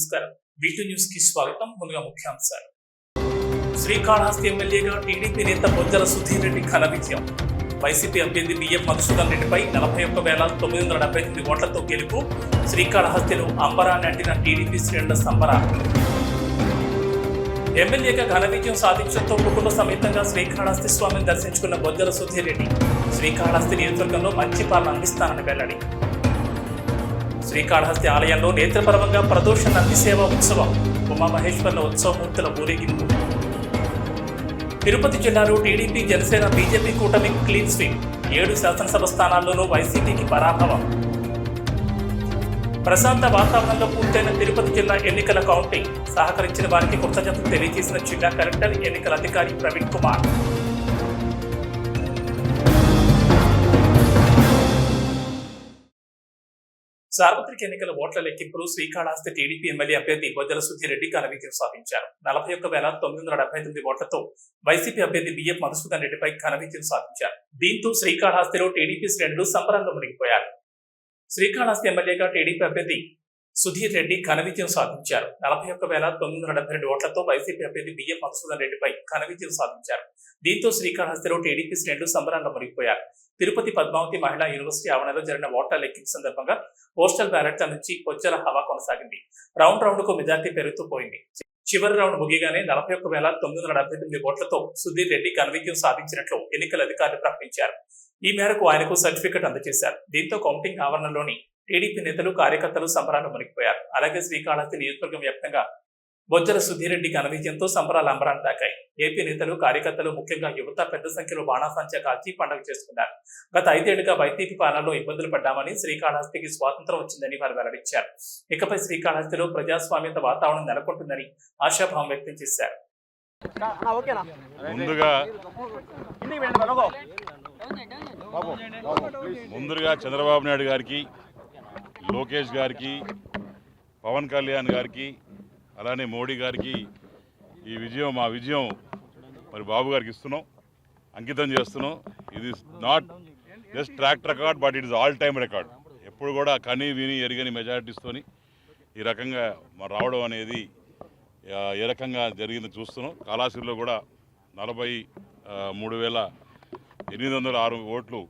నమస్కారం. వీటి న్యూస్కి స్వాగతం. ముందుగా ముఖ్యాంశాలు. శ్రీకాళహస్తి ఎమ్మెల్యేగా టీడీపీ నేత బొజ్జల సుధీర్ రెడ్డి ఘన విజయం. వైసీపీ అభ్యర్థి బిఎం మధుసూదన్ రెడ్డిపై నలభై ఒక్క వేల తొమ్మిది వందల డెబ్బై తొమ్మిది ఓట్లతో గెలుపు శ్రీకాళహస్తిలో అంబరాన్ని అంటిన టీడీపీ శ్రేణుల సంబరాలు ఎమ్మెల్యేగా ఘన విజయం సాధించడంతో కుటుంబ సమేతంగా శ్రీకాళహస్తి స్వామిని దర్శించుకున్న బొజ్జల సుధీర్ రెడ్డి శ్రీకాళహస్తి నియోజకవర్గంలో మంచి పాలన అందిస్తానని వెల్లడి. శ్రీకాళహస్తి ఆలయంలో నేత్రపరమంగా ప్రదోష నంది సేవ ఉత్సవం ఉమామహేశ్వర్ల ఉత్సవమూర్తుల ఊరేగింపు. తిరుపతి జిల్లాలో టీడీపీ జనసేన బీజేపీ కూటమి క్లీన్ స్వీప్ ఏడు శాసనసభ స్థానాల్లోనూ వైసీపీకి పరాభవం. ప్రశాంత వాతావరణంలో పూర్తయిన తిరుపతి జిల్లా ఎన్నికల కౌంటింగ్ సహకరించిన వారికి కృతజ్ఞతలు తెలియజేసిన జిల్లా కలెక్టర్ ఎన్నికల అధికారి ప్రవీణ్ కుమార్. సార్వత్రిక ఎన్నికల ఓట్ల లెక్కింపులు శ్రీకాళహస్తి టీడీపీ ఎమ్మెల్యే అభ్యర్థి బొజ్జల సుధీరెడ్డి ఘన విజయం సాధించారు. నలభై ఒక్క వేల తొమ్మిది వందల డెబ్బై తొమ్మిది ఓట్లతో వైసీపీ అభ్యర్థి బిఎం మధుసూదన్ రెడ్డిపై ఘన విజయం సాధించారు. దీంతో శ్రీకాళహస్తిలో టీడీపీ శ్రేణులు సంబరంలో మునిగిపోయారు. శ్రీకాళహస్తి ఎమ్మెల్యేగా టీడీపీ అభ్యర్థి సుధీర్ రెడ్డి ఘన విజయం సాధించారు. నలభై ఒక్క వేల తొమ్మిది వందల డెబ్బై రెండు ఓట్లతో వైసీపీ అభ్యర్థి బిఎం మధుసూదన్ రెడ్డిపై ఘన విజయం సాధించారు. దీంతో శ్రీకాళహస్తిలో టీడీపీ శ్రేణులు సంబరంగా మునిగిపోయారు. తిరుపతి పద్మావతి మహిళా యూనివర్సిటీ ఆవరణలో జరిగిన ఓట్ల లెక్కింపు సందర్భంగా పోస్టల్ బ్యాలెట్ల నుంచి పొచ్చల హవా కొనసాగింది. రౌండ్ రౌండ్కు మెజార్టీ పెరుగుతూ పోయింది. చివరి రౌండ్ ముగియగానే నలభై ఒక్క వేల తొమ్మిది వందల డెబ్బై తొమ్మిది ఓట్లతో సుధీర్ రెడ్డి ఘన విజయం సాధించినట్లు ఎన్నికల అధికారులు ప్రకటించారు. ఈ మేరకు ఆయనకు సర్టిఫికెట్ అందజేశారు. దీంతో కౌంటింగ్ ఆవరణలోని టీడీపీ నేతలు కార్యకర్తలు సంబరాలు మునిగిపోయారు. అలాగే శ్రీకాళహస్తి నియోజకవర్గం వ్యాప్తంగా బొజ్జల సుధీరెడ్డి ఘన విజయంతో సంబరాలు అంబరాన్ని తాకాయి. ఏపీ నేతలు కార్యకర్తలు ముఖ్యంగా యువత పెద్ద సంఖ్యలో బాణాసంచా కాల్చి పండుగ చేసుకున్నారు. గత ఐదేళ్ళుగా వైసీపీ పాలనలో ఇబ్బందులు పడ్డామని శ్రీకాళహస్తికి స్వాతంత్రం వచ్చిందని వారు వెల్లడించారు. ఇకపై శ్రీకాళహస్తిలో ప్రజాస్వామ్యత వాతావరణం నెలకొంటుందని ఆశాభావం వ్యక్తం చేశారు. ముందుగా చంద్రబాబు నాయుడు గారికి లోకేష్ గారికి పవన్ కళ్యాణ్ గారికి అలానే మోడీ గారికి ఈ విజయం మా విజయం మరి బాబు గారికి ఇస్తున్నాం. అంకితం చేస్తున్నాం. ఇది not just track record but it is all time record ఎప్పుడు కూడా కని విని ఎరగని మెజారిటీస్తోని ఈ రకంగా రావడం అనేది ఏ రకంగా జరిగిందో చూస్తున్నాం. కాళాశ్రీలో కూడా నలభై మూడు వేల ఎనిమిది వందల ఆరు ఓట్లు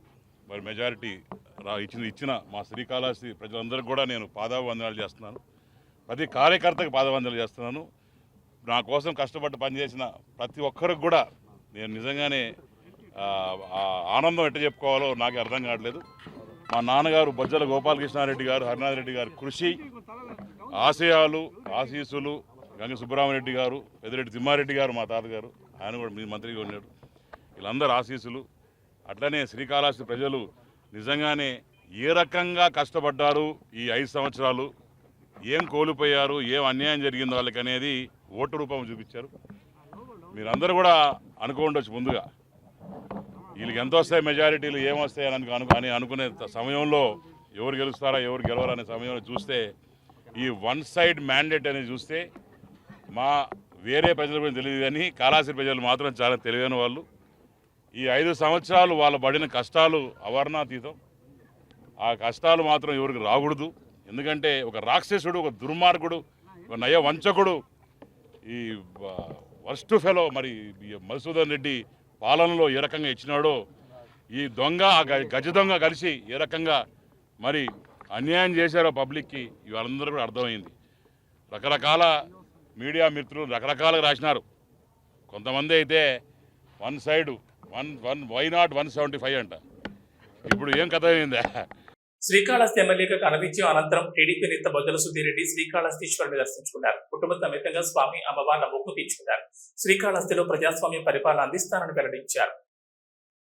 మరి మెజారిటీ రా ఇచ్చిన ఇచ్చిన మా శ్రీకాళహస్తి ప్రజలందరికీ కూడా నేను పాదాభివందనాలు చేస్తున్నాను. ప్రతి కార్యకర్తకు పాదాభివందనాలు చేస్తున్నాను. నా కోసం కష్టపడి పనిచేసిన ప్రతి ఒక్కరికి కూడా నేను నిజంగానే ఆనందం ఎట్ట చెప్పుకోవాలో నాకు అర్థం కావట్లేదు. మా నాన్నగారు బొజ్జల గోపాలకృష్ణారెడ్డి గారు హరినాథ్ రెడ్డి గారు కృషి ఆశయాలు ఆశీస్సులు గంగ సుబ్బరామరెడ్డి గారు పెద్దిరెడ్డి తిమ్మారెడ్డి గారు మా తాతగారు ఆయన కూడా మీ మంత్రిగా ఉన్నాడు. వీళ్ళందరూ ఆశీస్సులు అట్లనే శ్రీకాళహస్తి ప్రజలు నిజంగానే ఏ రకంగా కష్టపడ్డారు ఈ ఐదు సంవత్సరాలు? ఏం కోల్పోయారు? ఏం అన్యాయం జరిగింది వాళ్ళకి అనేది ఓటు రూపం చూపించారు. మీరందరూ కూడా అనుకోండొచ్చు ముందుగా. వీళ్ళకి ఎంత వస్తాయి మెజారిటీలు ఏం అని అనుకు అని అనుకునే సమయంలో ఎవరు గెలుస్తారా ఎవరు గెలవరా అనే సమయంలో చూస్తే ఈ వన్ సైడ్ మ్యాండేట్ అనేది చూస్తే మా వేరే ప్రజల గురించి తెలియదు కానీ కాళాశ్రీ ప్రజలు మాత్రం చాలా తెలివైన వాళ్ళు. ఈ ఐదు సంవత్సరాలు వాళ్ళు పడిన కష్టాలు అవర్ణాతీతం. ఆ కష్టాలు మాత్రం ఎవరికి రాకూడదు. ఎందుకంటే ఒక రాక్షసుడు ఒక దుర్మార్గుడు ఒక నయ వంచకుడు ఈ వర్స్ట్ ఫెలో మరి మధుసూదన్ రెడ్డి పాలనలో ఏ రకంగా ఇచ్చినాడో ఈ దొంగ ఆ గజ దొంగ కలిసి ఏ రకంగా మరి అన్యాయం చేశారో పబ్లిక్కి వాళ్ళందరూ కూడా అర్థమైంది. రకరకాల మీడియా మిత్రులు రకరకాలుగా రాసినారు. కొంతమంది అయితే one side one one why not one seventy five అంట. ఇప్పుడు ఏం కథ అయిందా? శ్రీకాళహస్తి ఎమ్మెల్యేగా ఘన అనంతరం టీడీపీ నేత బొజ్జల సుధీరెడ్డి శ్రీకాళహస్తీశ్వరుని దర్శించుకున్నారు కుటుంబ సమేతంగా స్వామి అమ్మవార్ల మొక్కు తీర్చుకున్నారు. శ్రీకాళహస్తిలో ప్రజాస్వామ్య పరిపాలన అందిస్తానని వెల్లడించారు.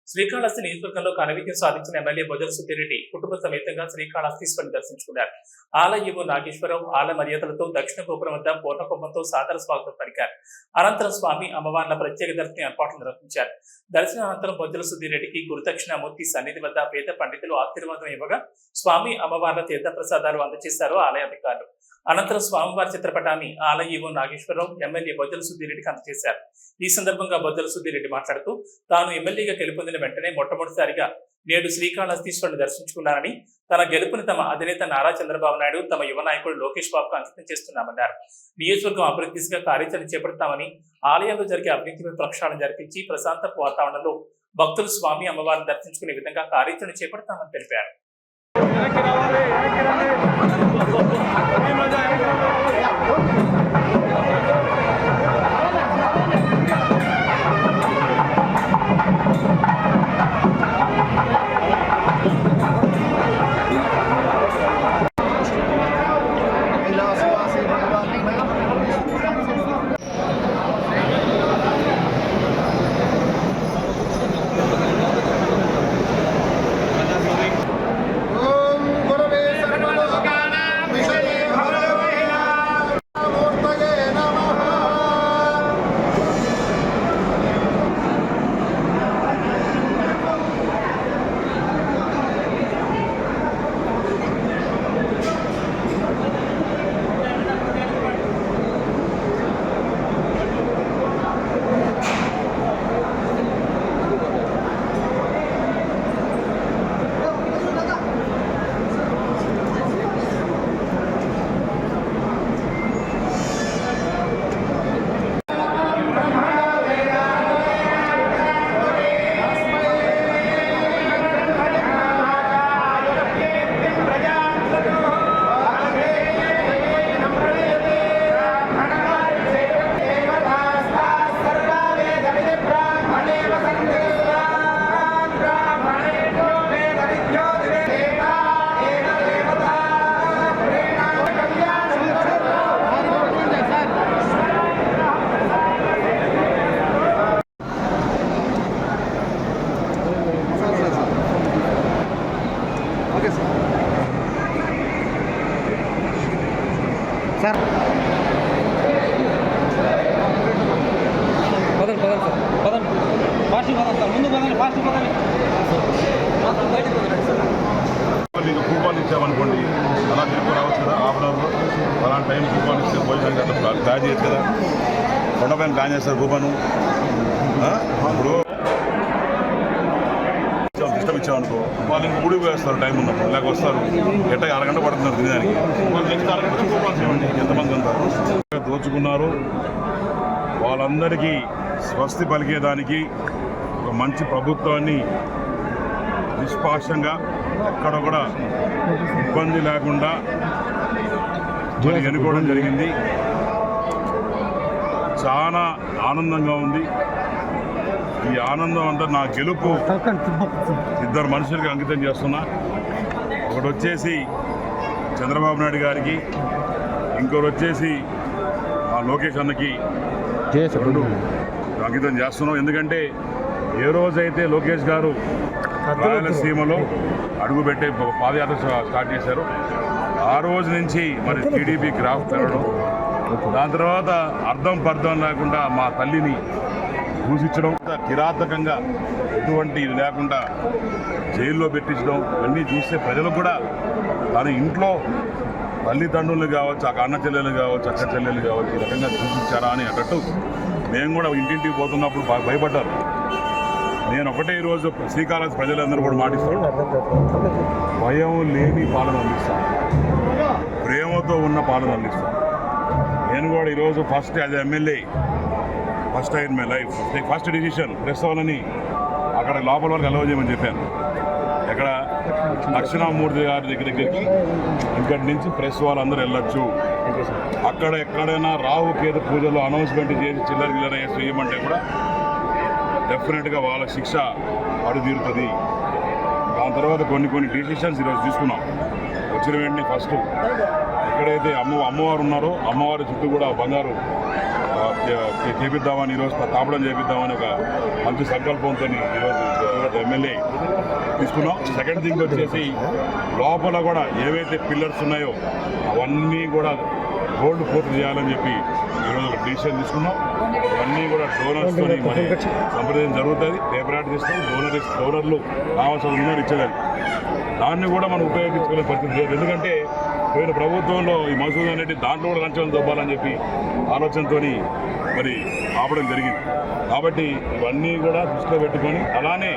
శ్రీకాళహస్తి నియోజకవర్గంలో ఘన సాధించిన ఎమ్మెల్యే బొజల సుధీరెడ్డి కుటుంబ సమేతంగా శ్రీకాళహస్తీశ్వరిని దర్శించుకున్నారు. ఆలయ నాగేశ్వరరావు ఆల మర్యాదలతో దక్షిణ గోపురం వద్ద పూర్ణకుంభంతో సాదర స్వాగతం పలికారు. అనంతరం స్వామి అమ్మవార్ల ప్రత్యేక దర్శన ఏర్పాట్లు నిర్వహించారు. దర్శనం అనంతరం బొజ్జల సుధీరెడ్డికి గురుదక్షిణామూర్తి సన్నిధి వద్ద పేద పండితులు ఆశీర్వాదం ఇవ్వగా స్వామి అమ్మవార్ల తీర్థ ప్రసాదాలు అందజేశారు ఆలయ అధికారులు. అనంతరం స్వామివారి చిత్రపటాన్ని ఆలయ నాగేశ్వరరావు ఎమ్మెల్యే బొజ్జల సుద్దిరెడ్డికి అందజేశారు. ఈ సందర్భంగా బొజ్జల సుద్దిరెడ్డి మాట్లాడుతూ తాను ఎమ్మెల్యేగా గెలుపొందిన వెంటనే మొట్టమొదటిసారిగా నేడు శ్రీకాళహస్తీశ్వరుని దర్శించుకున్నారని తన గెలుపుని తమ అధినేత నారా చంద్రబాబు నాయుడు తమ యువ నాయకుడు లోకేష్ బాబుకు అంకితం చేస్తున్నామన్నారు. నియోజకవర్గం అభివృద్ధి దిశగా కార్యాచరణ చేపడతామని ఆలయంలో జరిగే అవినీతిపై ప్రక్షాళన జరిపించి ప్రశాంత వాతావరణంలో భక్తులు స్వామి అమ్మవారిని దర్శించుకునే విధంగా కార్యాచరణ చేపడతామని తెలిపారు. ఉంటారు వాళ్ళందరికీ స్వస్తి పలికేదానికి ఒక మంచి ప్రభుత్వాన్ని నిష్పాక్షంగా ఎక్కడ కూడా ఇబ్బంది లేకుండా మరి ఎన్నుకోవడం జరిగింది. చాలా ఆనందంగా ఉంది. ఈ ఆనందం అంతా నా గెలుపు ఇద్దరు మనుషులకి అంకితం చేస్తున్నా. ఒకటి వచ్చేసి చంద్రబాబు నాయుడు గారికి ఇంకొకటి వచ్చేసి లోకేష్ అన్నకి రెండు అంకితం చేస్తున్నాం. ఎందుకంటే ఏ రోజైతే లోకేష్ గారు రాయలసీమలో అడుగుపెట్టే పాదయాత్ర స్టా- స్టార్ట్ చేశారు. ఆ రోజు నుంచి మరి టీడీపీ గ్రాఫ్ పెరగడం దాని తర్వాత అర్థం పర్థం లేకుండా మా తల్లిని దూషించడం కిరాతకంగా ఎటువంటి ఇది లేకుండా జైల్లో పెట్టించడం ఇవన్నీ చూస్తే ప్రజలకు కూడా తన ఇంట్లో తల్లిదండ్రులు కావచ్చు ఆ అన్న చెల్లెలు కావచ్చు అక్క చెల్లెలు కావచ్చు ఈ రకంగా చూపించారా అని అన్నట్టు మేము కూడా ఇంటింటికి పోతున్నప్పుడు బాగా భయపడ్డారు. నేను ఒకటే ఈరోజు శ్రీకాళహస్తి ప్రజలందరూ కూడా మాటిస్తాను భయం లేని పాలన అందిస్తాను ప్రేమతో ఉన్న పాలన అందిస్తాను నేను కూడా ఈరోజు first as MLA first in my life first decision press వాళ్ళని అక్కడ లోపల వరకు అలవ చేయమని చెప్పాను. దక్షిణామూర్తి గారి దగ్గరికి ఇక్కడి నుంచి ప్రెస్ వాళ్ళందరూ వెళ్ళొచ్చు. అక్కడ ఎక్కడైనా రాహు కేతు పూజలు అనౌన్స్మెంట్ చేసి చిల్లర గిల్లర చేయమంటే కూడా డెఫినెట్గా వాళ్ళ శిక్ష అడుతీరుతుంది దాని తర్వాత కొన్ని కొన్ని డిసిషన్స్ ఈరోజు తీసుకున్నాం. వచ్చిన వెంటనే ఫస్ట్ ఎక్కడైతే అమ్మ అమ్మవారు ఉన్నారో అమ్మవారి చుట్టూ కూడా బంగారు చేపిద్దామని ఈరోజు తాపడం చేపిద్దామని ఒక మంచి సంకల్పంతో ఈరోజు ఎమ్మెల్యే తీసుకున్నాం. సెకండ్ థింగ్ వచ్చేసి లోపల కూడా ఏవైతే పిల్లర్స్ ఉన్నాయో అవన్నీ కూడా గోల్డ్ పూర్తి చేయాలని చెప్పి ఈరోజు డిసిషన్ తీసుకున్నాం. ఇవన్నీ కూడా డోనర్స్తో మరి సంప్రదించడం జరుగుతుంది. పేపర్ యాడ్ చేస్తాం. డోనర్ డోనర్లు కావాల్సిన ఉన్నారు ఇచ్చేదాన్ని. దాన్ని కూడా మనం ఉపయోగించుకునే పరిస్థితి లేదు. ఎందుకంటే పోయిన ప్రభుత్వంలో ఈ మసూద్ అనేది దాంట్లో కూడా లంచం దొబ్బాలని చెప్పి ఆలోచనతో మరి ఆపడం జరిగింది. కాబట్టి ఇవన్నీ కూడా దృష్టిలో పెట్టుకొని అలానే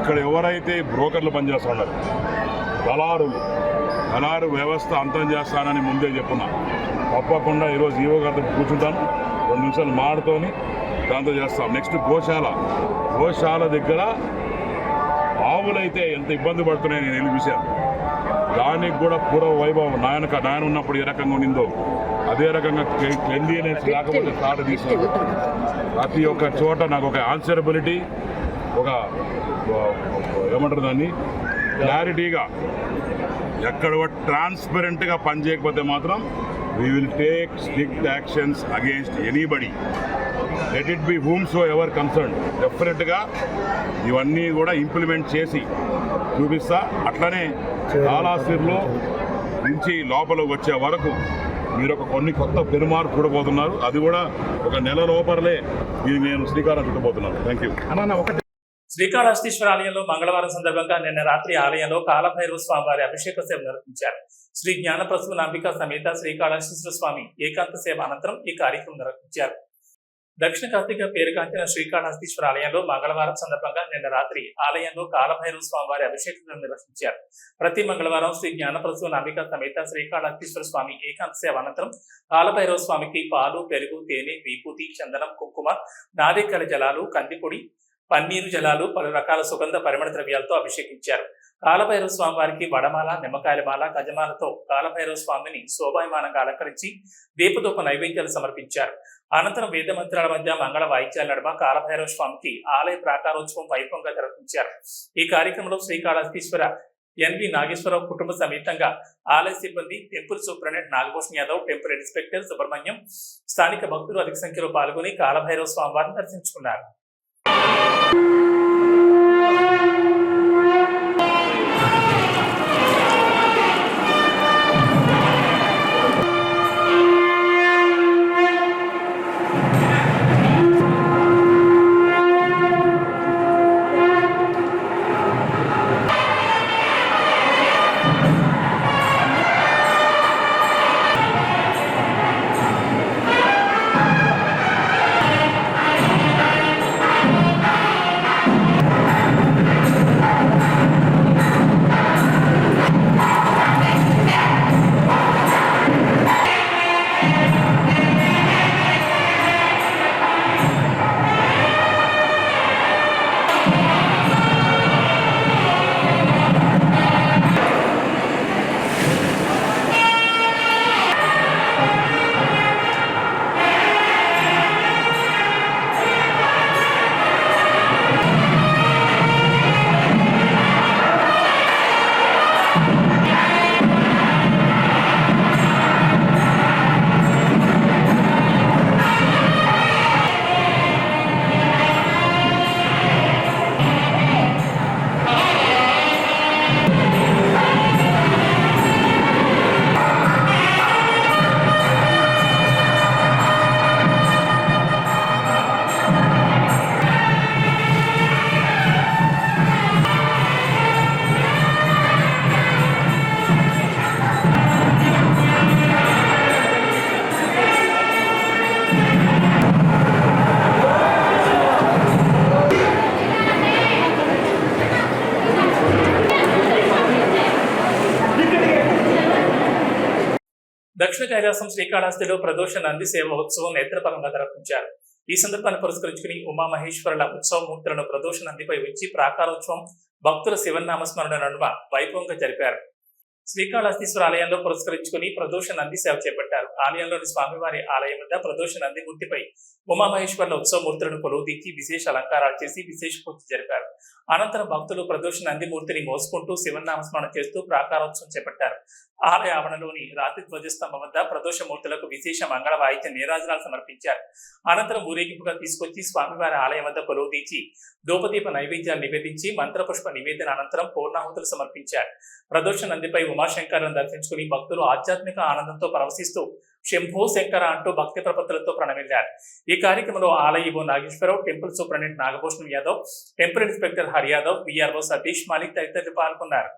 ఇక్కడ ఎవరైతే బ్రోకర్లు పనిచేస్తున్నారు దళారులు దళారు వ్యవస్థ అంతం చేస్తానని ముందే చెప్పున్నా తప్పకుండా ఈరోజు ఈవో గారితో కూర్చుంటాను. రెండు నిమిషాలు మాడుతోని దాంతో చేస్తాం. నెక్స్ట్ గోశాల గోశాల దగ్గర ఆవులైతే ఎంత ఇబ్బంది పడుతున్నాయని నేను చూశాను దానికి కూడా పూర్వ వైభవం నాయన నాయన ఉన్నప్పుడు ఏ రకంగా ఉండిందో అదే రకంగా క్లెన్లీనెస్ లేకపోతే స్టార్ట్ తీసుకున్నాను ప్రతి ఒక్క చోట నాకు ఒక ఆన్సరబిలిటీ ఒక ఏమంటారు దాన్ని? క్లారిటీగా ఎక్కడ ట్రాన్స్పరెంట్గా పనిచేయకపోతే మాత్రం we will take strict actions against anybody let it be whom so ever concern డెఫినెట్గా ఇవన్నీ కూడా ఇంప్లిమెంట్ చేసి చూపిస్తా. అట్లనే కాలాసిర్లో నుంచి లోపల వచ్చే వరకు మీరు ఒక కొన్ని కొత్త పెరుమార్పు చూడబోతున్నారు. అది కూడా ఒక నెల లోపలే ఇది నేను శ్రీకారం చుట్టబోతున్నాను. థ్యాంక్ యూ శ్రీకాళహస్తీశ్వర ఆలయంలో మంగళవారం సందర్భంగా నిన్న రాత్రి ఆలయంలో కాలభైరవ స్వామి వారి అభిషేక సేవ నిర్వహించారు. శ్రీ జ్ఞానప్రసవ నాంబిక సమేత శ్రీకాళహస్తీశ్వర స్వామి ఏకాంత సేవ అనంతరం ఈ కార్యక్రమం నిర్వహించారు. దక్షిణ కాశీగా పేరుగాంచిన శ్రీకాళహస్తీశ్వర ఆలయంలో మంగళవారం సందర్భంగా నిన్న రాత్రి ఆలయంలో కాలభైరవ స్వామి వారి అభిషేకం నిర్వహించారు. ప్రతి మంగళవారం శ్రీ జ్ఞానప్రసవ నాంబిక సమేత శ్రీకాళహస్తీశ్వర స్వామి ఏకాంత సేవ అనంతరం కాలభైరవ స్వామికి పాలు పెరుగు తేనె విభూతి చందనం కుంకుమ నారికల జలాలు కందిపొడి పన్నీరు జలాలు పలు రకాల సుగంధ పరిమళ ద్రవ్యాలతో అభిషేకించారు. కాలభైరవ స్వామి వారికి వడమాల నిమ్మకాయల మాల గజమాలతో కాలభైరవ స్వామిని శోభాయమానంగా అలంకరించి దీపదూప నైవేద్యాలు సమర్పించారు. అనంతరం వేద మంత్రాల మధ్య మంగళ వాయిద్యాల నడుమ కాలభైరవ స్వామికి ఆలయ ప్రాకారోత్సవం వైభవంగా నిర్వహించారు ఈ కార్యక్రమంలో శ్రీకాళహస్తీశ్వర ఎన్వి నాగేశ్వరరావు కుటుంబ సమేతంగా ఆలయ సిబ్బంది temple superintendent Nagabhushan Yadav temple inspector Subrahmanyam స్థానిక భక్తులు అధిక సంఖ్యలో పాల్గొని కాలభైరవ స్వామివారిని దర్శించుకున్నారు. దక్షిణ కైలాసం శ్రీకాళహస్తిలో ప్రదోష నంది సేవ ఉత్సవం నేత్రపరంగా నిర్వహించారు ఈ సందర్భాన్ని పురస్కరించుకుని ఉమామహేశ్వరుల ఉత్సవ మూర్తులను ప్రదోష నందిపై ఉంచి ప్రాకారోత్సవం భక్తుల శివనామస్మరణ నడుమ వైభవంగా జరిపారు. శ్రీకాళహస్తీశ్వర ఆలయంలో పురస్కరించుకుని ప్రదోష నంది సేవ చేపట్టారు. ఆలయంలోని స్వామివారి ఆలయం వద్ద ప్రదోష నంది మూర్తిపై ఉమామహేశ్వరుల ఉత్సవ మూర్తులను కొలువుదీర్చి విశేష అలంకారాలు చేసి విశేష పూజ జరిపారు. అనంతరం భక్తులు ప్రదోష నంది మూర్తిని మోసుకుంటూ శివనామస్మరణ చేస్తూ ప్రాకారోత్సవం చేపట్టారు. ఆలయ ఆవరణలోని రాతి ధ్వజస్తంభం వద్ద ప్రదోషమూర్తులకు విశేష మంగళ వాయిద్య నీరాజనాలు సమర్పించారు. అనంతరం ఊరేగింపుగా తీసుకొచ్చి స్వామివారి ఆలయం వద్ద కొలువు తీర్చి నైవేద్యాలు నివేదించి మంత్రపుష్ప నివేదన అనంతరం పూర్ణాహుతులు సమర్పించారు. ప్రదోష నందిపై ఉమాశంకర్ను దర్శించుకుని భక్తులు ఆధ్యాత్మిక ఆనందంతో పరవశిస్తూ శంభో శంకర అంటూ భక్తి ప్రపత్తులతో ప్రణమిల్లారు. ఈ కార్యక్రమంలో ఆలయ EO Nageswara Rao temple superintendent Nagabhushanam Yadav temple inspector Hari Yadav VRO Satish Malik తదితరులు పాల్గొన్నారు.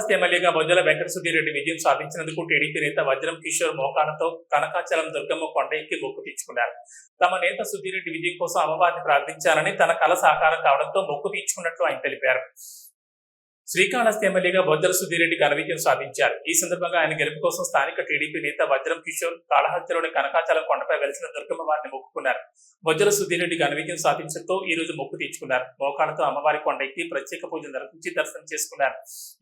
శ్రీకాళహస్తి ఎమ్మెల్యేగా బొజ్జల వెంకట సుధీర్ రెడ్డి విజయం సాధించినందుకు టీడీపీ నేత వజ్రం కిషోర్ మోకాలతో కనకాచలం దుర్గమ్మ కొండ ఎక్కి మొక్కు తీర్చుకున్నారు. తమ నేత సుధీర్ విజయం కోసం అమ్మవారిని ప్రార్థించాలని తన కల సాకారం కావడంతో మొక్కు తీర్చుకున్నట్లు ఆయన తెలిపారు. శ్రీకాళహస్తి ఎమ్మెల్యేగా బొజ్జల సుధీరెడ్డి రెడ్డి సాధించారు. ఈ సందర్భంగా ఆయన గెలుపు కోసం స్థానిక టీడీపీ నేత వజ్రం కిషోర్ కాళహస్తిలోని కనకాచలం కొండపై వెలిసిన దుర్గమ్మ వారిని మొక్కుకున్నారు. వజ్ర సుధీరెడ్డి రెడ్డి సాధించడంతో ఈ రోజు మొక్కు తీర్చుకున్నారు. మోకాలతో అమ్మవారి కొండ ఎక్కి ప్రత్యేక పూజ నిర్వహించి దర్శనం చేసుకున్నారు.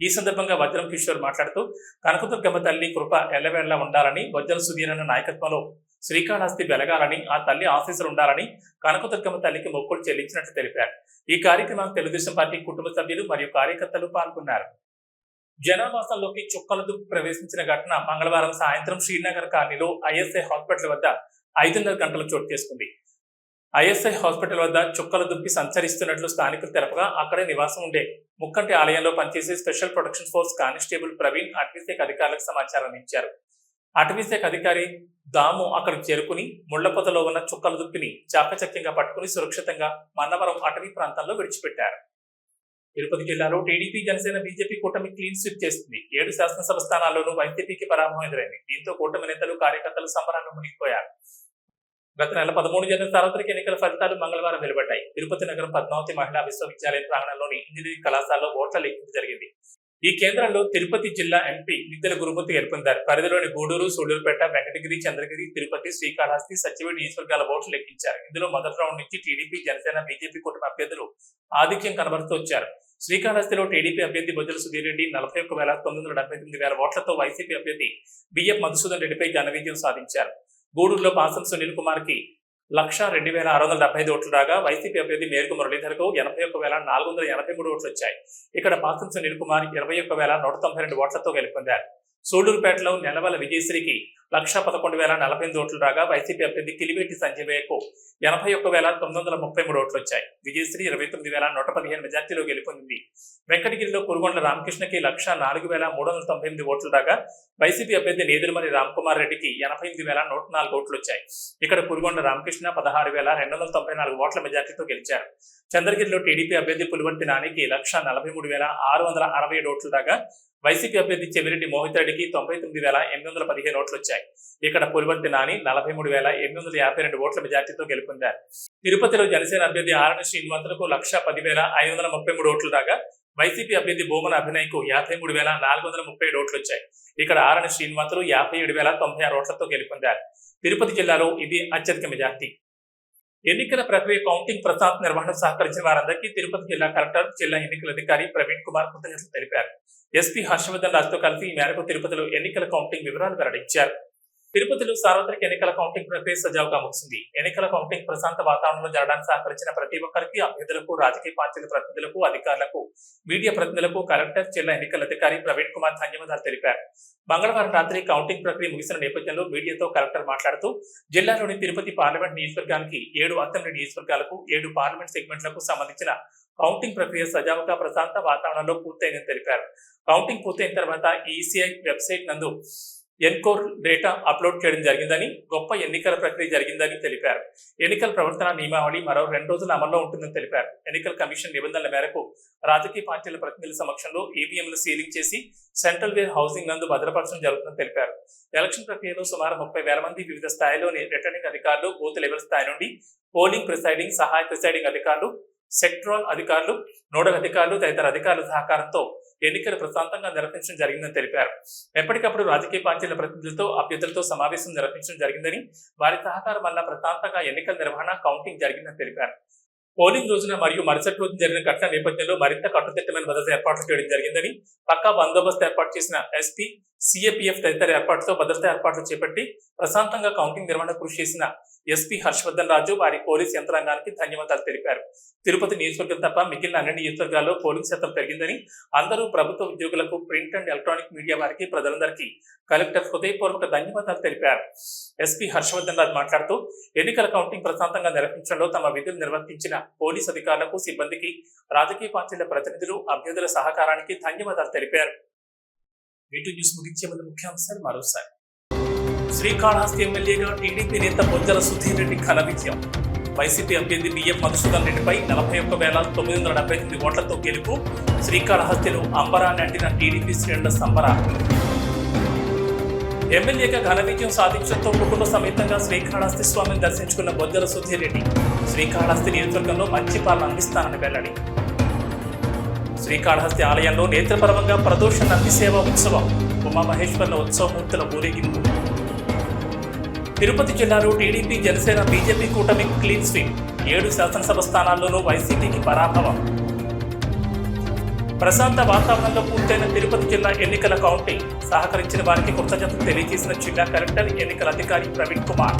ఈ సందర్భంగా వజ్రం కిషోర్ మాట్లాడుతూ కనకదుర్గమ్మ తల్లి కృప ఎల్లవేళ్ళా ఉండాలని బొజ్జల సుధీరన్న నాయకత్వంలో శ్రీకాళహస్తి వెలగాలని ఆ తల్లి ఆశీస్సులు ఉండాలని కనకదుర్గమ్మ తల్లికి మొక్కులు చెల్లించినట్లు తెలిపారు. ఈ కార్యక్రమానికి తెలుగుదేశం పార్టీ కుటుంబ సభ్యులు మరియు కార్యకర్తలు పాల్గొన్నారు. జనావాసంలోకి చుక్కలదు ప్రవేశించిన ఘటన మంగళవారం సాయంత్రం శ్రీనగర్ కాలనీలో ఐఎస్ఐ హాస్పిటల్ వద్ద ఐదున్నర గంటల చోటు చేసుకుంది. ఐఎస్ఐ హాస్పిటల్ వద్ద చుక్కల దుప్పి సంచరిస్తున్నట్లు స్థానికులు తెలపగా అక్కడే నివాసం ఉండే ముక్కంటి ఆలయంలో పనిచేసే special protection force constable Praveen అటవీశాఖ అధికారులకు సమాచారం ఇచ్చారు అటవీశాఖ అధికారి దాము అక్కడికి చేరుకుని ముళ్ళపొదలో ఉన్న చుక్కల దుప్పిని చాకచక్యంగా పట్టుకుని సురక్షితంగా మన్నవరం అటవీ ప్రాంతంలో విడిచిపెట్టారు. తిరుపతి జిల్లాలో టీడీపీ జనసేన బీజేపీ కూటమి క్లీన్ స్విప్ చేస్తుంది ఏడు శాసనసభ స్థానాల్లోనూ వైసీపీకి పరాభవం ఎదురైంది. దీంతో కూటమి నేతలు కార్యకర్తలు సంబరాన్ని మునిగిపోయారు. గత నెల పదమూడు జరిగిన సార్వత్రిక ఎన్నికల ఫలితాలు మంగళవారం వెలువడ్డాయి. తిరుపతి నగరం పద్మావతి మహిళా విశ్వవిద్యాలయం ప్రాంగణంలోని ఇంజనీరింగ్ కళాశాలలో ఓట్ల లెక్కింపు జరిగింది. ఈ కేంద్రంలో తిరుపతి జిల్లా ఎంపీ నిత్యుల గురుమూర్తి గెలుపొందారు పరిధిలోని గూడూరు సూళ్ళూరుపేట వెంకటగిరి చంద్రగిరి తిరుపతి శ్రీకాళహస్తి సత్యవేడి నియోజకవర్గాల ఓట్లు లెక్కించారు. ఇందులో మొదటి రౌండ్ నుంచి టీడీపీ జనసేన బీజేపీ కూటమి అభ్యర్థులు ఆధిక్యం కనబరుస్తూ వచ్చారు. శ్రీకాళహస్తిలో టీడీపీ అభ్యర్థి బొజ్జల సుధీర్ రెడ్డి నలభై ఒక్క వేల తొమ్మిది వందల డెబ్బై తొమ్మిది వేల ఓట్లతో వైసీపీ అభ్యర్థి బిఎఫ్ మధుసూదన్ రెడ్డిపై ఘన విజయం సాధించారు. గూడూరులో పాసం సునీల్ కుమార్కి లక్ష రెండు వేల ఆరు వందల డెబ్బై ఐదు ఓట్లు రాగా వైసీపీ అభ్యర్థి మేరకు మురళీధర్కు ఎనభై ఒక్క వేల నాలుగు వందల ఎనభై మూడు ఓట్లు వచ్చాయి. ఇక్కడ పాసం సునీల్ ఇరవై ఒక్క వేల నూట తొంభై రెండు ఓట్లతో గెలుపొందారు. సూళ్ళూరుపేటలో నెలవల విజయశ్రీకి లక్ష పదకొండు వేల నలభై ఎనిమిది ఓట్లు రాగా వైసీపీ అభ్యర్థి కిలివేటి సంజయకు ఎనభై ఒక్క వేల తొమ్మిది వందల ముప్పై మూడు ఓట్లు వచ్చాయి. విజయశ్రీ ఇరవై తొమ్మిది వేల నూట పదిహేను మెజార్టీలో గెలుపొందింది. వెంకటగిరిలో కురుగొండ రామకృష్ణకి లక్ష నాలుగు వేల మూడు వందల తొంభై ఎనిమిది ఓట్లు రాగా వైసీపీ అభ్యర్థి నేదురుమరి రామ్కుమార్ రెడ్డికి ఎనభై ఎనిమిది వేల నూట నాలుగు ఓట్లు వచ్చాయి. ఇక్కడ కురుగొండ రామకృష్ణ పదహారు వేల రెండు వందల తొంభై నాలుగు ఓట్ల మెజార్టీతో గెలిచారు. చంద్రగిరిలో టీడీపీ అభ్యర్థి పులివంటి నానికి లక్ష నలభై మూడు వేల ఆరు వందల అరవై ఏడు ఓట్లు రాగా వైసీపీ అభ్యర్థి చెవిరెడ్డి మోహిత్ రెడ్డికి తొంభై తొమ్మిది వేల ఎనిమిది వందల పదిహేను ఓట్లు వచ్చాయి. ఇక్కడ పులివంటి నాని నలభై మూడు వేల ఎనిమిది వందల యాభై రెండు ఓట్ల మెజార్టీతో గెలుపొందారు. తిరుపతిలో జనసేన అభ్యర్థి ఆరణి శ్రీనివాసులకు లక్ష పది వేల ఐదు వందల ముప్పై మూడు ఓట్లు రాగా వైసీపీ అభ్యర్థి బోమన అభినయ్కు యాభై మూడు వేల నాలుగు వందల ముప్పై ఏడు ఓట్లు వచ్చాయి. ఇక్కడ ఆరణి శ్రీనివాసులు యాభై ఏడు వేల తొంభై ఆరు ఓట్లతో గెలుపొందారు. తిరుపతి జిల్లాలో ఇది అత్యధిక మెజార్టీ. ఎన్నికల ప్రక్రియ కౌంటింగ్ ప్రశాంత్ నిర్వహణ సహకరించిన వారందరికీ తిరుపతి జిల్లా కలెక్టర్ జిల్లా ఎన్నికల అధికారి ప్రవీణ్ కుమార్ కృతజ్ఞతలు తెలిపారు. ఎస్పీ హర్షవర్ధన్ రాజుతో కలిసి ఈ మేరకు తిరుపతిలో ఎన్నికల కౌంటింగ్ వివరాలు వెల్లడించారు. తిరుపతిలో సార్వత్రిక ఎన్నికల కౌంటింగ్ ప్రక్రియ సజావుగా ముగిసింది. ఎన్నికల కౌంటింగ్ ప్రశాంత వాతావరణంలో జరగడానికి సహకరించిన ప్రతి ఒక్కరికి అభ్యర్థులకు రాజకీయ పార్టీల ప్రతినిధులకు అధికారులకు మీడియా ప్రతినిధులకు కలెక్టర్ జిల్లా ఎన్నికల అధికారి ప్రవీణ్ కుమార్ ధన్యవాదాలు తెలిపారు. మంగళవారం రాత్రి కౌంటింగ్ ప్రక్రియ ముగిసిన నేపథ్యంలో మీడియాతో కలెక్టర్ మాట్లాడుతూ జిల్లాలోని తిరుపతి పార్లమెంట్ నియోజకవర్గానికి ఏడు అసెంబ్లీ నియోజకవర్గాలకు ఏడు పార్లమెంట్ సెగ్మెంట్లకు సంబంధించిన కౌంటింగ్ ప్రక్రియ సజావుగా ప్రశాంత వాతావరణంలో పూర్తయిందని తెలిపారు. కౌంటింగ్ పూర్తయిన తర్వాత ఈసీఐ వెబ్సైట్ నందు ఎన్కోర్ డేటా అప్లోడ్ చేయడం జరిగిందని గొప్ప ఎన్నికల ప్రక్రియ జరిగిందని తెలిపారు. ఎన్నికల ప్రవర్తన నియమావళి మరో రెండు రోజుల అమల్లో ఉంటుందని తెలిపారు. ఎన్నికల కమిషన్ నిబంధనల మేరకు రాజకీయ పార్టీల ప్రతినిధుల సమక్షంలో ఈవీఎంలు సీలింగ్ చేసి సెంట్రల్ వేర్ హౌసింగ్ నందు భద్రపరచడం జరుగుతుందని తెలిపారు. ఎలక్షన్ ప్రక్రియలో సుమారు ముప్పై వేల మంది వివిధ స్థాయిలోని రిటర్నింగ్ అధికారులు బూత్ లెవెల్ స్థాయి నుండి పోలింగ్ ప్రిసైడింగ్ సహాయ ప్రిసైడింగ్ అధికారులు సెక్ట్రల్ అధికారులు నోడల్ అధికారులు తదితర అధికారుల సహకారంతో ఎన్నికలు ప్రశాంతంగా నిర్వహించడం జరిగిందని తెలిపారు. ఎప్పటికప్పుడు రాజకీయ పార్టీల ప్రతినిధులతో అభ్యర్థులతో సమావేశం నిర్వహించడం జరిగిందని వారి సహకారం వల్ల ప్రశాంతంగా ఎన్నికల నిర్వహణ కౌంటింగ్ జరిగిందని తెలిపారు. పోలింగ్ రోజున మరియు మరుసటి రోజు జరిగిన ఘటన నేపథ్యంలో మరింత కట్టుదిట్టమైన భద్రత ఏర్పాట్లు చేయడం జరిగిందని పక్కా బందోబస్తు ఏర్పాటు చేసిన ఎస్పీ సిఏపిఎఫ్ తదితర ఏర్పాట్లతో భద్రతా ఏర్పాట్లు చేపట్టి ప్రశాంతంగా కౌంటింగ్ నిర్వహణ కృషి చేసిన ఎస్పీ హర్షవర్ధన్ రాజు వారి పోలీస్ యంత్రాంగానికి ధన్యవాదాలు తెలిపారు. తిరుపతి నియోజకవర్గం తప్ప మిగిలిన అన్ని నియోజకవర్గాల్లో పోలింగ్ శాతం పెరిగిందని అందరూ ప్రభుత్వ ఉద్యోగులకు ప్రింట్ అండ్ ఎలక్ట్రానిక్ మీడియా వారికి ప్రజలందరికీ కలెక్టర్ హృదయపూర్వక ధన్యవాదాలు తెలిపారు. ఎస్పీ హర్షవర్ధన్ రాజు మాట్లాడుతూ ఎన్నికల కౌంటింగ్ ప్రశాంతంగా నిర్వహించడంలో తమ విధులు నిర్వర్తించిన పోలీస్ అధికారులకు సిబ్బందికి రాజకీయ పార్టీల ప్రతినిధులు అభ్యర్థుల సహకారానికి ధన్యవాదాలు తెలిపారు. వీటి న్యూస్ ముగించే ముందు ముఖ్యాంశాలు మరోసారి. శ్రీకాళహస్తి ఎమ్మెల్యేగా టీడీపీ నేత బొజ్జల సుధీర్ రెడ్డి ఘన విజయం. వైసీపీ అభ్యర్థి బిఎం మధుసూదన్ రెడ్డిపై నలభై ఒక్క వేల తొమ్మిది వందల డెబ్బై తొమ్మిది ఓట్లతో గెలుపు శ్రీకాళహస్తిలో అంబరాన్ని అంటిన టీడీపీ శ్రేణుల సంబర. ఎమ్మెల్యేగా ఘన విజయం సాధించడంతో కుటుంబ సమేతంగా శ్రీకాళహస్తి స్వామిని దర్శించుకున్న బొద్దల సుధీర్ రెడ్డి శ్రీకాళహస్తి నియోజకవర్గంలో మంచి పాలన అందిస్తానని వెల్లడి. శ్రీకాళహస్తి ఆలయంలో నేత్రపరమంగా ప్రదోష నంది సేవా ఉత్సవం ఉమామహేశ్వరుల ఉత్సవమూర్తుల ఊరేగింపు. తిరుపతి జిల్లాలో టీడీపీ జనసేన బీజేపీ కూటమి క్లీన్ స్వీప్. ఏడు శాసనసభ స్థానాల్లోనూ వైసీపీకి పరాభవం. ప్రశాంత వాతావరణంలో పూర్తయిన తిరుపతి జిల్లా ఎన్నికల కౌంటింగ్. సహకరించిన వారికి కృతజ్ఞతలు తెలియజేసిన జిల్లా కలెక్టర్ ఎన్నికల అధికారి ప్రవీణ్ కుమార్.